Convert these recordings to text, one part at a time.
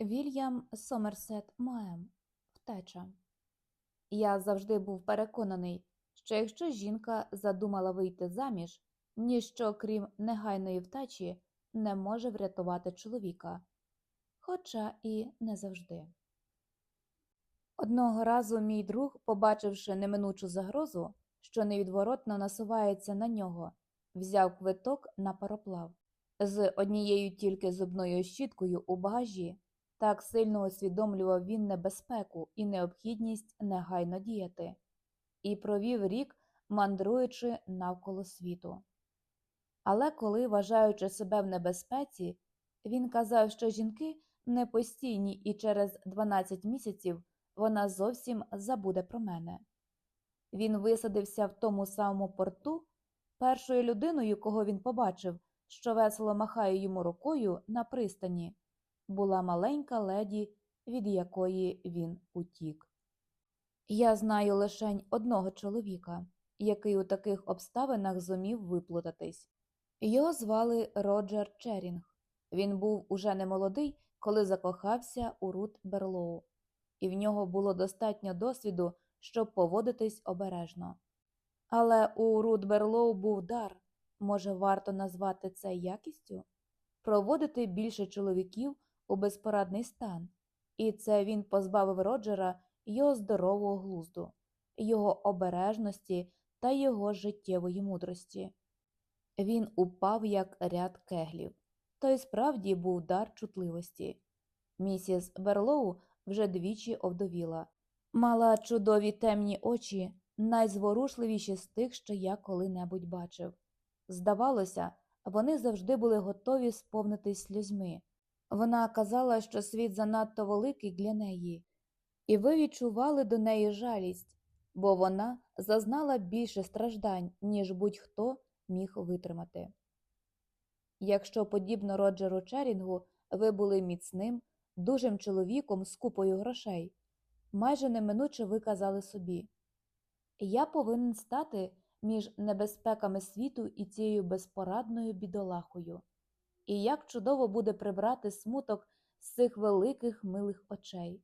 Вільям Сомерсет Моем Втеча. Я завжди був переконаний, що якщо жінка задумала вийти заміж, ніщо крім негайної втечі не може врятувати чоловіка, хоча і не завжди. Одного разу мій друг, побачивши неминучу загрозу, що невідворотно насувається на нього, взяв квиток на пароплав з однією тільки зубною щіткою у багажі. Так сильно усвідомлював він небезпеку і необхідність негайно діяти, і провів рік, мандруючи навколо світу. Але коли, вважаючи себе в небезпеці, він казав, що жінки не постійні і через 12 місяців вона зовсім забуде про мене. Він висадився в тому самому порту, першою людиною, кого він побачив, що весело махає йому рукою на пристані була маленька леді, від якої він утік. Я знаю лишень одного чоловіка, який у таких обставинах зумів виплутатись. Його звали Роджер Черінг. Він був уже немолодий, коли закохався у Рут Берлоу, і в нього було достатньо досвіду, щоб поводитись обережно. Але у Рут Берлоу був дар, може, варто назвати це якістю, проводити більше чоловіків у безпорадний стан, і це він позбавив Роджера його здорового глузду, його обережності та його життєвої мудрості. Він упав як ряд кеглів, то й справді був дар чутливості. Місіс Берлоу вже двічі овдовіла, мала чудові темні очі, найзворушливіші з тих, що я коли-небудь бачив. Здавалося, вони завжди були готові сповнитись сльозьми. Вона казала, що світ занадто великий для неї, і ви відчували до неї жалість, бо вона зазнала більше страждань, ніж будь-хто міг витримати. Якщо, подібно Роджеру Черінгу, ви були міцним, дужим чоловіком з купою грошей, майже неминуче ви казали собі Я повинен стати між небезпеками світу і цією безпорадною бідолахою і як чудово буде прибрати смуток з цих великих милих очей.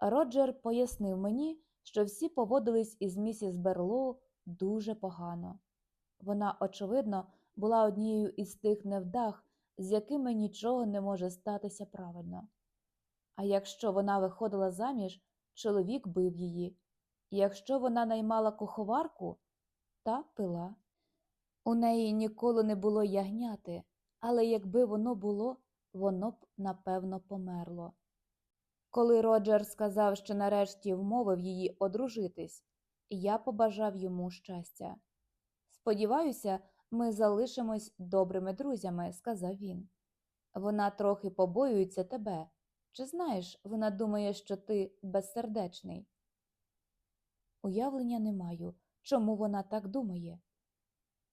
Роджер пояснив мені, що всі поводились із місіс Берлоу дуже погано. Вона, очевидно, була однією із тих невдах, з якими нічого не може статися правильно. А якщо вона виходила заміж, чоловік бив її, якщо вона наймала куховарку, та пила. У неї ніколи не було ягняти, але якби воно було, воно б напевно померло. Коли Роджер сказав, що нарешті вмовив її одружитись, я побажав йому щастя. Сподіваюся, ми залишимось добрими друзями, сказав він. Вона трохи побоюється тебе. Чи знаєш, вона думає, що ти безсердечний? Уявлення не маю, чому вона так думає.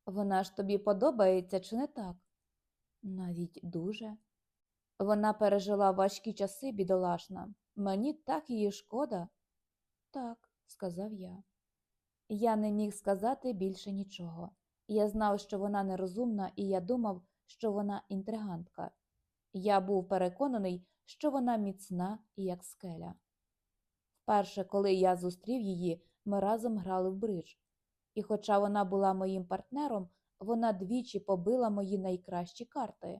Вона ж тобі подобається, чи не так? Навіть дуже. Вона пережила важкі часи, бідолашна. Мені так її шкода. Так, сказав я. Я не міг сказати більше нічого. Я знав, що вона нерозумна, і я думав, що вона інтригантка. Я був переконаний, що вона міцна як скеля. Вперше, коли я зустрів її, ми разом грали в бридж. І, хоча вона була моїм партнером, вона двічі побила мої найкращі карти.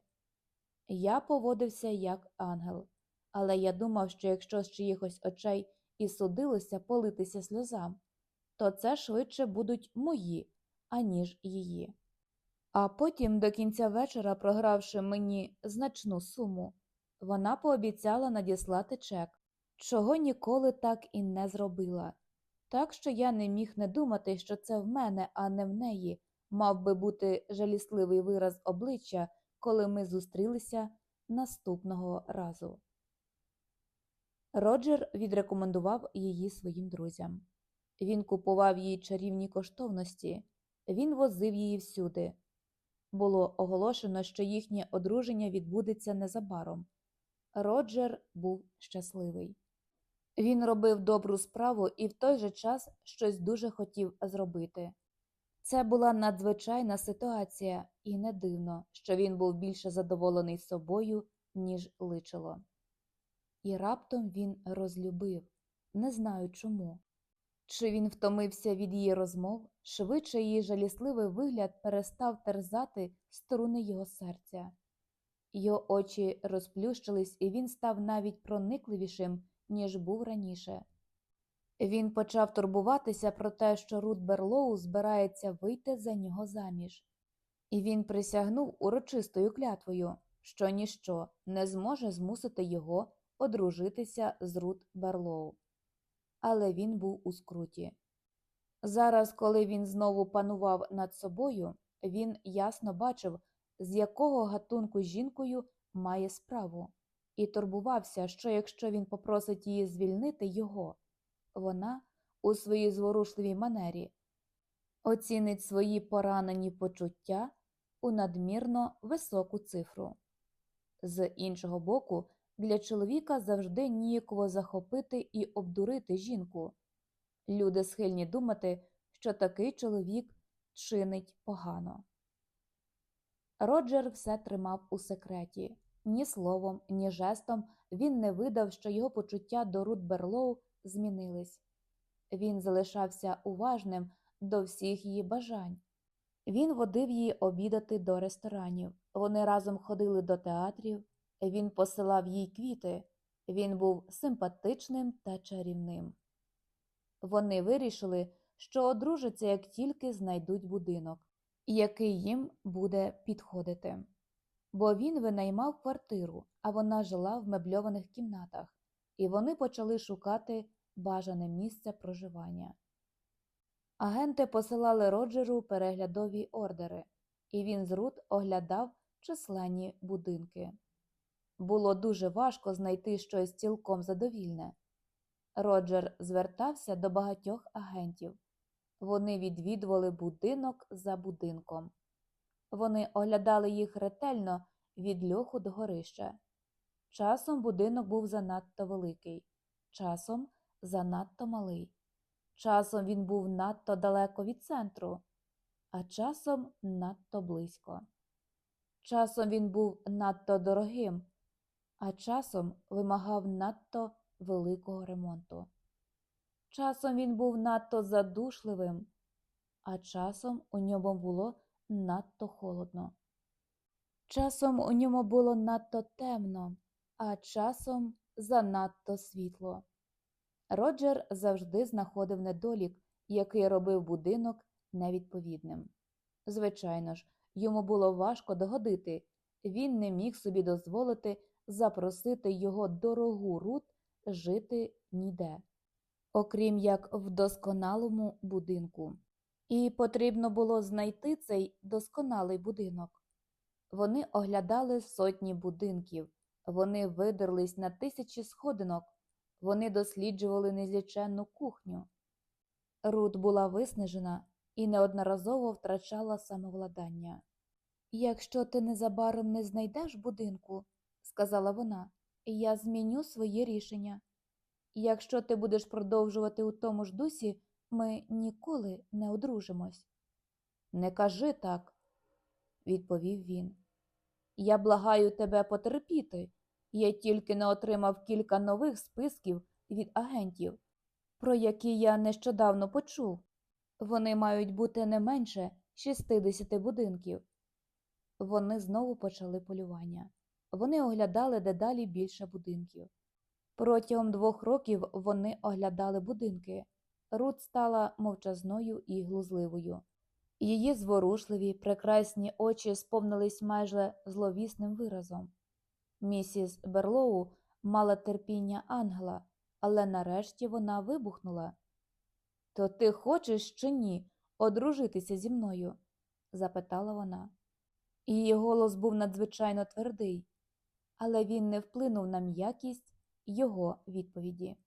Я поводився як ангел, але я думав, що якщо з чиїхось очей і судилося политися сльозам, то це швидше будуть мої, аніж її. А потім, до кінця вечора, програвши мені значну суму, вона пообіцяла надіслати чек, чого ніколи так і не зробила. Так що я не міг не думати, що це в мене, а не в неї, мав би бути жалісливий вираз обличчя, коли ми зустрілися наступного разу. Роджер відрекомендував її своїм друзям. Він купував їй чарівні коштовності, він возив її всюди. Було оголошено, що їхнє одруження відбудеться незабаром. Роджер був щасливий. Він робив добру справу і в той же час щось дуже хотів зробити. Це була надзвичайна ситуація, і не дивно, що він був більше задоволений собою, ніж личило. І раптом він розлюбив, не знаю чому. Чи він втомився від її розмов, швидше її жалісливий вигляд перестав терзати струни його серця. Його очі розплющились, і він став навіть проникливішим, ніж був раніше. Він почав турбуватися про те, що Рут Берлоу збирається вийти за нього заміж, і він присягнув урочистою клятвою, що ніщо не зможе змусити його одружитися з Рут Берлоу. Але він був у скруті. Зараз, коли він знову панував над собою, він ясно бачив, з якого гатунку жінкою має справу, і турбувався, що якщо він попросить її звільнити його, вона у своїй зворушливій манері оцінить свої поранені почуття у надмірно високу цифру. З іншого боку, для чоловіка завжди ніяково захопити і обдурити жінку. Люди схильні думати, що такий чоловік чинить погано. Роджер все тримав у секреті. Ні словом, ні жестом він не видав, що його почуття до Рут Берлоу змінились. Він залишався уважним до всіх її бажань. Він водив її обідати до ресторанів. Вони разом ходили до театрів, він посилав їй квіти, він був симпатичним та чарівним. Вони вирішили, що одружаться, як тільки знайдуть будинок, який їм буде підходити. Бо він винаймав квартиру, а вона жила в мебльованих кімнатах, і вони почали шукати бажане місце проживання. Агенти посилали Роджеру переглядові ордери, і він з Рут оглядав численні будинки. Було дуже важко знайти щось цілком задовільне. Роджер звертався до багатьох агентів. Вони відвідували будинок за будинком. Вони оглядали їх ретельно від льоху до горища. Часом будинок був занадто великий, часом занадто малий. Часом він був надто далеко від центру, а часом надто близько. Часом він був надто дорогим, а часом вимагав надто великого ремонту. Часом він був надто задушливим, а часом у ньому було надто холодно. Часом у ньому було надто темно, а часом занадто світло. Роджер завжди знаходив недолік, який робив будинок невідповідним. Звичайно ж, йому було важко догодити, він не міг собі дозволити запросити його дорогу Рут жити ніде, окрім як в досконалому будинку. І потрібно було знайти цей досконалий будинок. Вони оглядали сотні будинків, вони видерлись на тисячі сходинок, вони досліджували незліченну кухню. Рут була виснажена і неодноразово втрачала самовладання. Якщо ти незабаром не знайдеш будинку, сказала вона, я зміню своє рішення. Якщо ти будеш продовжувати у тому ж дусі, ми ніколи не одружимось. Не кажи так, відповів він. Я благаю тебе потерпіти. Я тільки не отримав кілька нових списків від агентів, про які я нещодавно почув. Вони мають бути не менше 60 будинків. Вони знову почали полювання. Вони оглядали дедалі більше будинків. Протягом двох років вони оглядали будинки. Рут стала мовчазною і глузливою. Її зворушливі, прекрасні очі сповнились майже зловісним виразом. Місіс Берлоу мала терпіння ангела, але нарешті вона вибухнула. То ти хочеш чи ні одружитися зі мною? запитала вона. Її голос був надзвичайно твердий, але він не вплинув на м'якість його відповіді.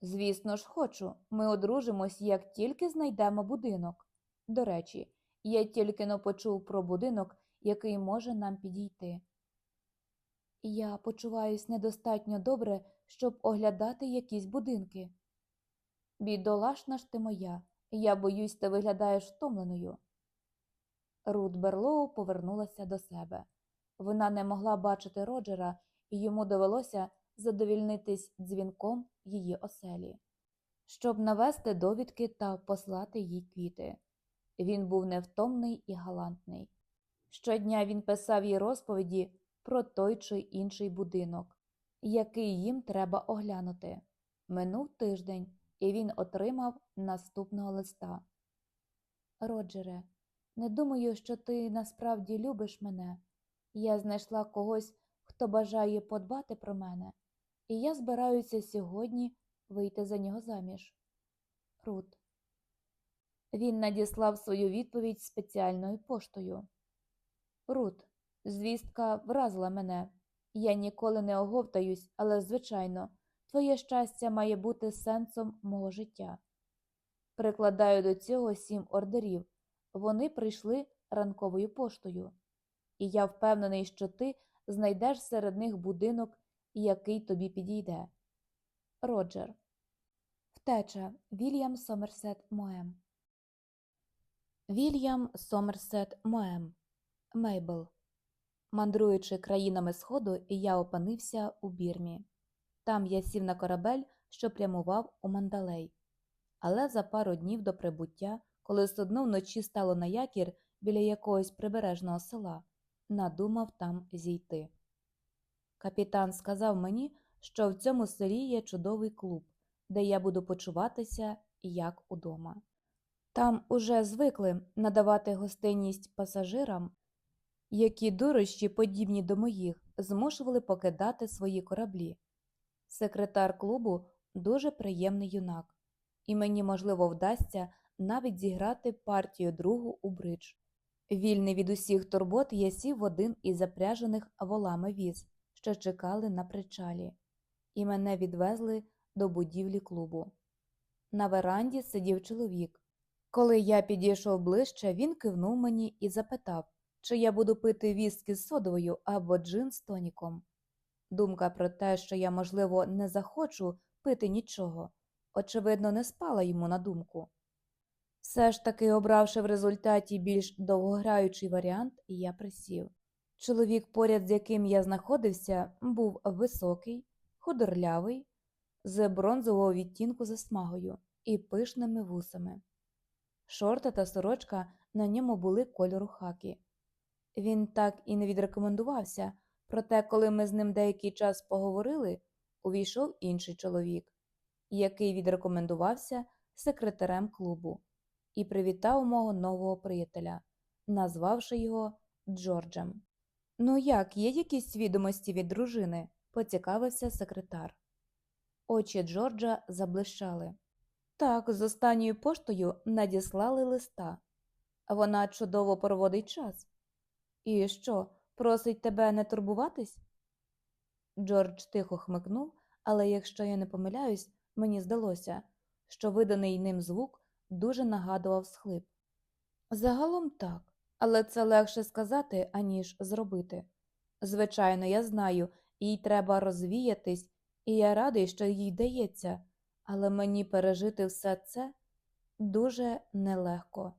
Звісно ж, хочу, ми одружимось, як тільки знайдемо будинок. До речі, я тільки но почув про будинок, який може нам підійти. Я почуваюсь недостатньо добре, щоб оглядати якісь будинки. Бідолашна ж ти моя, я боюсь, ти виглядаєш втомленою. Рут Берлоу повернулася до себе. Вона не могла бачити Роджера, і йому довелося задовільнитись дзвінком її оселі, щоб навести довідки та послати їй квіти. Він був невтомний і галантний. Щодня він писав їй розповіді про той чи інший будинок, який їм треба оглянути. Минув тиждень, і він отримав наступного листа. Роджере, не думаю, що ти насправді любиш мене. Я знайшла когось, хто бажає подбати про мене, і я збираюся сьогодні вийти за нього заміж. Рут. Він надіслав свою відповідь спеціальною поштою. Рут, звістка вразила мене. Я ніколи не оговтаюсь, але, звичайно, твоє щастя має бути сенсом мого життя. Прикладаю до цього сім ордерів. Вони прийшли ранковою поштою, і я впевнений, що ти знайдеш серед них будинок, який тобі підійде. Роджер. Втеча Вільям Сомерсет Моем. Вільям Сомерсет Моем. Мейбл. Мандруючи країнами Сходу, я опинився у Бірмі. Там я сів на корабель, що прямував у Мандалей. Але за пару днів до прибуття, коли судно вночі стало на якір біля якогось прибережного села, надумав там зійти. Капітан сказав мені, що в цьому селі є чудовий клуб, де я буду почуватися як удома. Там уже звикли надавати гостинність пасажирам, які дорожчі, подібні до моїх, змушували покидати свої кораблі. Секретар клубу дуже приємний юнак, і мені, можливо, вдасться навіть зіграти партію другу у бридж. Вільний від усіх турбот я сів в один із запряжених волами віз, що чекали на причалі, і мене відвезли до будівлі клубу. На веранді сидів чоловік. Коли я підійшов ближче, він кивнув мені і запитав, чи я буду пити віскі з содовою або джин з тоніком. Думка про те, що я, можливо, не захочу пити нічого, очевидно, не спала йому на думку. Все ж таки, обравши в результаті більш довгограючий варіант, я присів. Чоловік, поряд з яким я знаходився, був високий, худорлявий, з бронзового відтінку засмагою і пишними вусами. Шорти та сорочка на ньому були кольору хакі. Він так і не відрекомендувався, проте, коли ми з ним деякий час поговорили, увійшов інший чоловік, який відрекомендувався секретарем клубу і привітав мого нового приятеля, назвавши його Джорджем. Ну, як, є якісь відомості від дружини? поцікавився секретар. Очі Джорджа заблищали. Так, з останньою поштою надіслали листа. Вона чудово проводить час. І що, просить тебе не турбуватись? Джордж тихо хмикнув, але якщо я не помиляюсь, мені здалося, що виданий ним звук дуже нагадував схлип. Загалом так, але це легше сказати, аніж зробити. Звичайно, я знаю, їй треба розвіятись, і я радий, що їй вдається, але мені пережити все це дуже нелегко.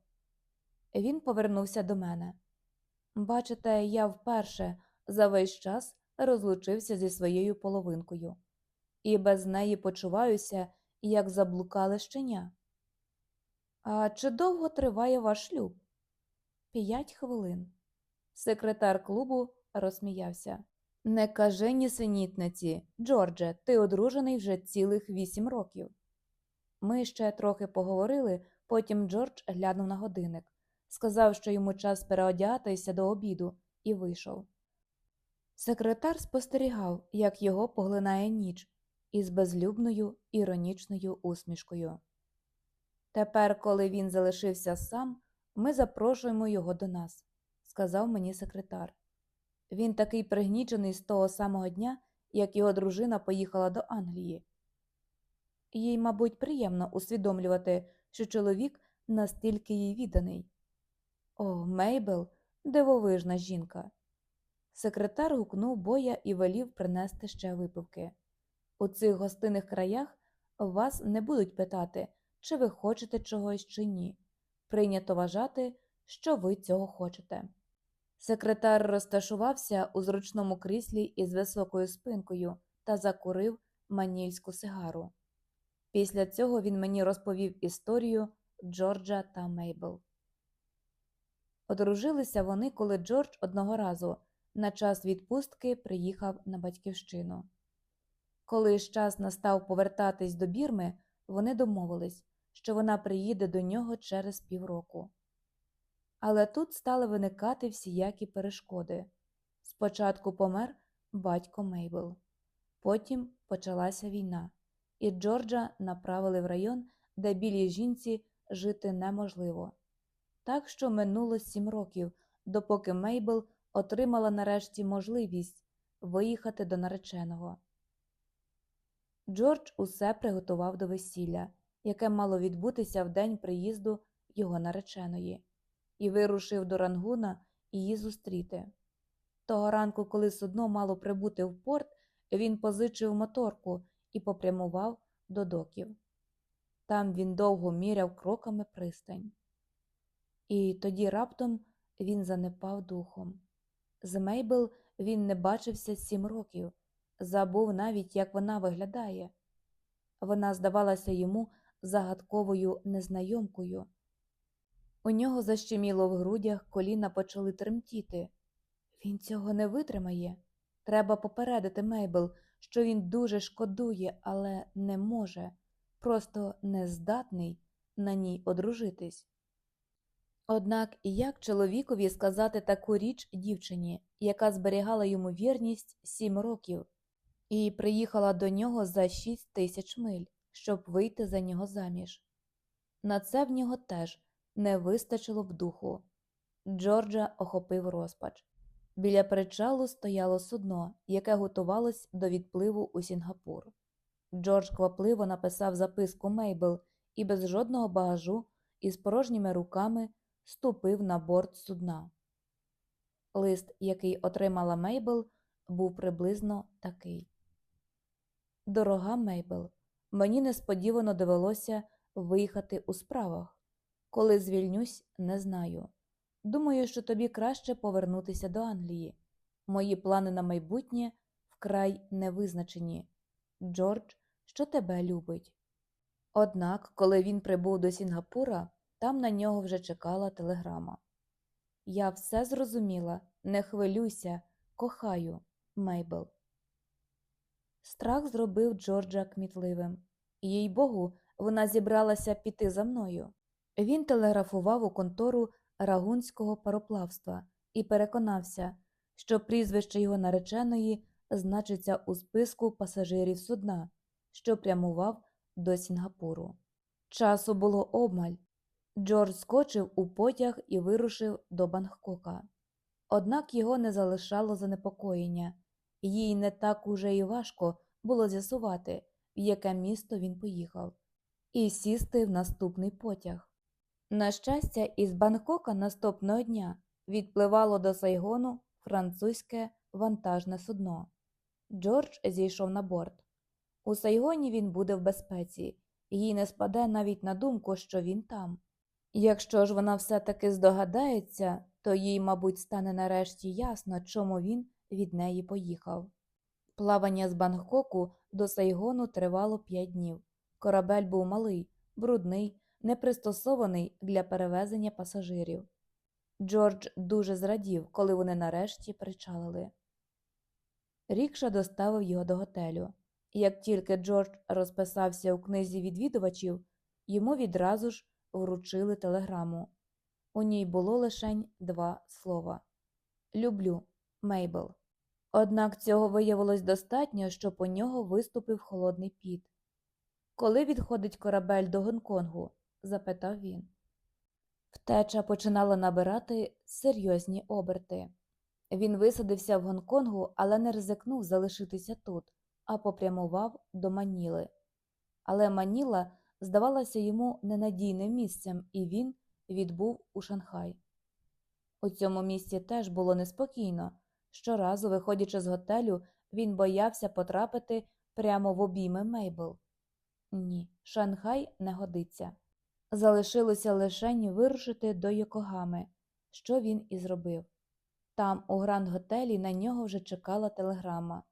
Він повернувся до мене. Бачите, я вперше за весь час розлучився зі своєю половинкою, і без неї почуваюся, як заблукале щеня. А чи довго триває ваш шлюб? П'ять хвилин. Секретар клубу розсміявся. Не кажи нісенітниці, Джордже, ти одружений вже цілих вісім років. Ми ще трохи поговорили, потім Джордж глянув на годинник, сказав, що йому час переодягатися до обіду, і вийшов. Секретар спостерігав, як його поглинає ніч, із безлюбною іронічною усмішкою. Тепер, коли він залишився сам, ми запрошуємо його до нас, сказав мені секретар. Він такий пригнічений з того самого дня, як його дружина поїхала до Англії. Їй, мабуть, приємно усвідомлювати, що чоловік настільки їй відданий. О, Мейбел, дивовижна жінка. Секретар гукнув боя і велів принести ще випивки. У цих гостинних краях вас не будуть питати, чи ви хочете чогось чи ні. Прийнято вважати, що ви цього хочете. Секретар розташувався у зручному кріслі із високою спинкою та закурив манільську сигару. Після цього він мені розповів історію Джорджа та Мейбл. Одружилися вони, коли Джордж одного разу на час відпустки приїхав на батьківщину. Коли ж час настав повертатись до Бірми, вони домовились, що вона приїде до нього через півроку. Але тут стали виникати всіякі перешкоди. Спочатку помер батько Мейбл, потім почалася війна, і Джорджа направили в район, де білій жінці жити неможливо. Так що минуло сім років, допоки Мейбл отримала нарешті можливість виїхати до нареченого. Джордж усе приготував до весілля, яке мало відбутися в день приїзду його нареченої, і вирушив до Рангуна її зустріти. Того ранку, коли судно мало прибути в порт, він позичив моторку і попрямував до доків. Там він довго міряв кроками пристань. І тоді раптом він занепав духом. З Мейбл він не бачився сім років, забув навіть, як вона виглядає. Вона здавалася йому загадковою незнайомкою. У нього защеміло в грудях, коліна почали тремтіти. Він цього не витримає. Треба попередити Мейбл, що він дуже шкодує, але не може, просто не здатний на ній одружитись. Однак як чоловікові сказати таку річ дівчині, яка зберігала йому вірність сім років, і приїхала до нього за шість тисяч миль, щоб вийти за нього заміж? На це в нього теж не вистачило б духу. Джорджа охопив розпач. Біля причалу стояло судно, яке готувалось до відпливу у Сінгапур. Джордж квапливо написав записку Мейбл і без жодного багажу із порожніми руками ступив на борт судна. Лист, який отримала Мейбл, був приблизно такий. Дорога Мейбл, мені несподівано довелося виїхати у справах. Коли звільнюсь, не знаю. Думаю, що тобі краще повернутися до Англії. Мої плани на майбутнє вкрай невизначені. Джордж, що тебе любить. Однак, коли він прибув до Сінгапура, там на нього вже чекала телеграма. Я все зрозуміла, не хвилюйся, кохаю, Мейбл. Страх зробив Джорджа кмітливим. Їй богу, вона зібралася піти за мною. Він телеграфував у контору рагунського пароплавства і переконався, що прізвище його нареченої значиться у списку пасажирів судна, що прямував до Сінгапуру. Часу було обмаль. Джордж скочив у потяг і вирушив до Бангкока. Однак його не залишало занепокоєння, їй не так уже й важко було з'ясувати, в яке місто він поїхав, і сісти в наступний потяг. На щастя, із Бангкока наступного дня відпливало до Сайгону французьке вантажне судно. Джордж зійшов на борт. У Сайгоні він буде в безпеці, їй не спаде навіть на думку, що він там. Якщо ж вона все-таки здогадається, то їй, мабуть, стане нарешті ясно, чому він від неї поїхав. Плавання з Бангкоку до Сайгону тривало п'ять днів. Корабель був малий, брудний, непристосований для перевезення пасажирів. Джордж дуже зрадів, коли вони нарешті причалили. Рікша доставив його до готелю. Як тільки Джордж розписався у книзі відвідувачів, йому відразу ж вручили телеграму. У ній було лишень два слова Люблю, Мейбл. Однак цього виявилось достатньо, щоб у нього виступив холодний піт. Коли відходить корабель до Гонконгу? Запитав він. Втеча починала набирати серйозні оберти. Він висадився в Гонконгу, але не ризикнув залишитися тут, а попрямував до Маніли. Але Маніла здавалася йому ненадійним місцем, і він відбув у Шанхай. У цьому місці теж було неспокійно. Щоразу, виходячи з готелю, він боявся потрапити прямо в обійми Мейбл. Ні, Шанхай не годиться. Залишилося лишень вирушити до Йокогами, що він і зробив. Там, у гранд готелі, на нього вже чекала телеграма.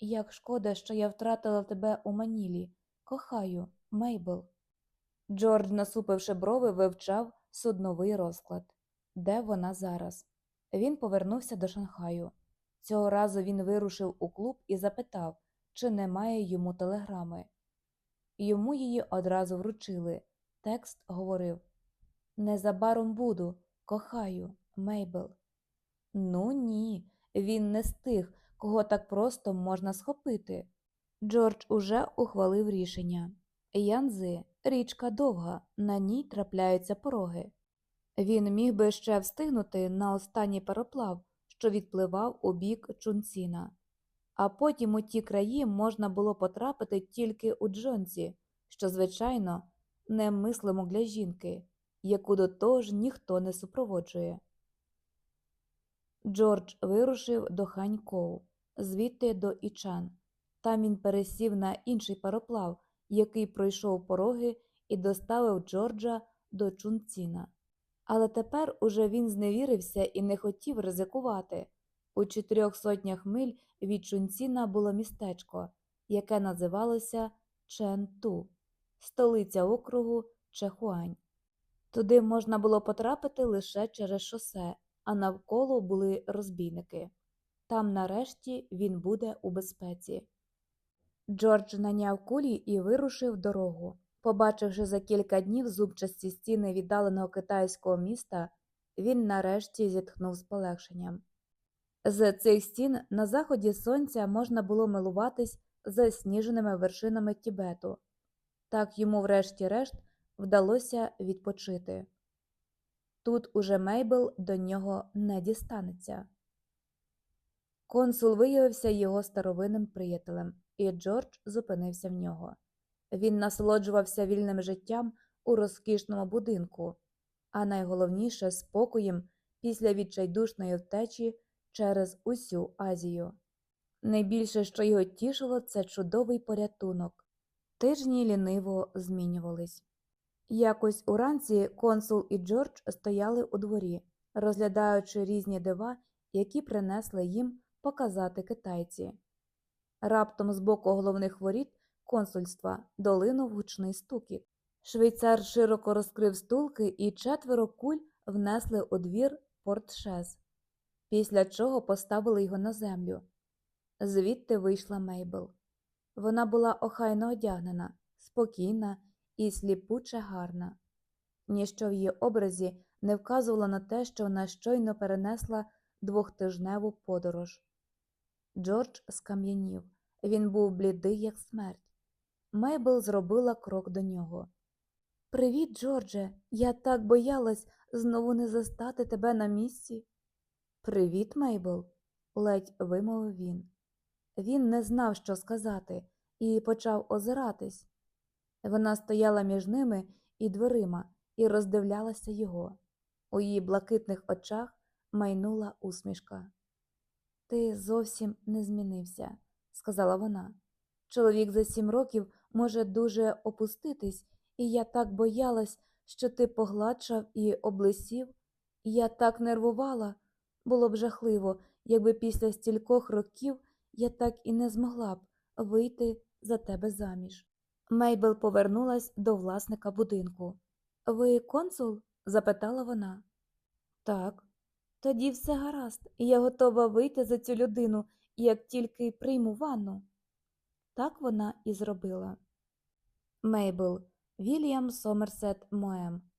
Як шкода, що я втратила тебе у Манілі. Кохаю, Мейбл. Джордж, насупивши брови, вивчав судновий розклад. Де вона зараз? Він повернувся до Шанхаю. Цього разу він вирушив у клуб і запитав, чи немає йому телеграми. Йому її одразу вручили. Текст говорив Незабаром буду, кохаю, Мейбл. Ну ні, він не з тих, кого так просто можна схопити. Джордж уже ухвалив рішення. Янзи річка довга, на ній трапляються пороги. Він міг би ще встигнути на останній пароплав, що відпливав у бік Чунціна. А потім у ті краї можна було потрапити тільки у Джонсі, що, звичайно, немислимо для жінки, яку до того ж ніхто не супроводжує. Джордж вирушив до Ханькоу, звідти до Ічан. Там він пересів на інший пароплав, який пройшов пороги і доставив Джорджа до Чунціна. Але тепер уже він зневірився і не хотів ризикувати. У чотирьох сотнях миль від Чунціна було містечко, яке називалося Чен-Ту, столиця округу Чехуань. Туди можна було потрапити лише через шосе, а навколо були розбійники. Там, нарешті, він буде у безпеці. Джордж наняв кулі і вирушив дорогу. Побачивши за кілька днів зубчасті стіни віддаленого китайського міста, він нарешті зітхнув з полегшенням. З цих стін на заході сонця можна було милуватись засніженими вершинами Тібету. Так йому, врешті-решт, вдалося відпочити. Тут уже Мейбл до нього не дістанеться. Консул виявився його старовинним приятелем, і Джордж зупинився в нього. Він насолоджувався вільним життям у розкішному будинку, а найголовніше спокоєм після відчайдушної втечі через усю Азію. Найбільше, що його тішило, це чудовий порятунок. Тижні ліниво змінювались. Якось уранці консул і Джордж стояли у дворі, розглядаючи різні дива, які принесли їм показати китайці. Раптом з боку головних воріт консульства долинув гучний стукіт. Швейцар широко розкрив стулки і четверо куль внесли у двір портшез, після чого поставили його на землю. Звідти вийшла Мейбл. Вона була охайно одягнена, спокійна і сліпуче гарна. Ніщо в її образі не вказувало на те, що вона щойно перенесла двохтижневу подорож. Джордж скам'янів. Він був блідий, як смерть. Мейбл зробила крок до нього. Привіт, Джордже. Я так боялась знову не застати тебе на місці. Привіт, Мейбл, ледь вимовив він. Він не знав, що сказати, і почав озиратись. Вона стояла між ними і дверима і роздивлялася його. У її блакитних очах майнула усмішка. Ти зовсім не змінився, сказала вона. Чоловік за сім років може дуже опуститись, і я так боялась, що ти погладшав і облисів. Я так нервувала. Було б жахливо, якби після стількох років я так і не змогла б вийти за тебе заміж. Мейбл повернулась до власника будинку. Ви консул? запитала вона. Так. Тоді все гаразд, я готова вийти за цю людину, як тільки прийму ванну. Так вона і зробила. Мейбл Вільям Сомерсет Моем